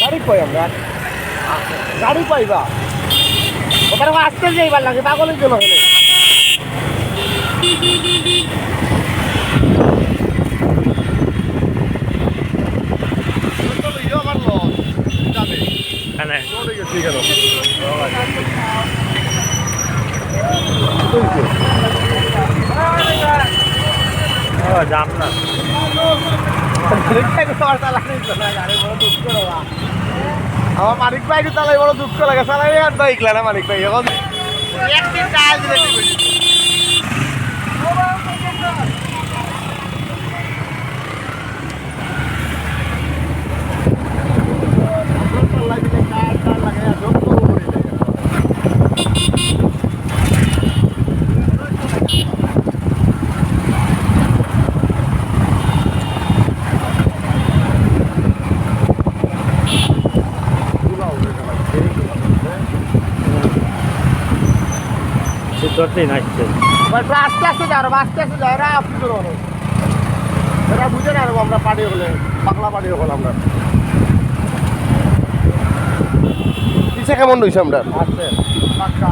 গাড়ি পাই আমরা। গাড়ি পাইবা। ওখানে আসতে যাইবার লাগে পাগলের জন্য হলে এখানে ও যাম ना আমার মানিক ভাই চালাই বড় দুঃখ লাগে। চালাই আর বাইকলা না মানিক ভাই এখন একদিন কাজ করি নাচছে। আস্তে আস্তে যাও আস্তে আস্তে যাও এরা আপনি করো এরা বুঝে না আমরা পার্টি হলে পাগলা হল আমরা। পিছে কেমন রয়েছে আমরা? আছে পাক্কা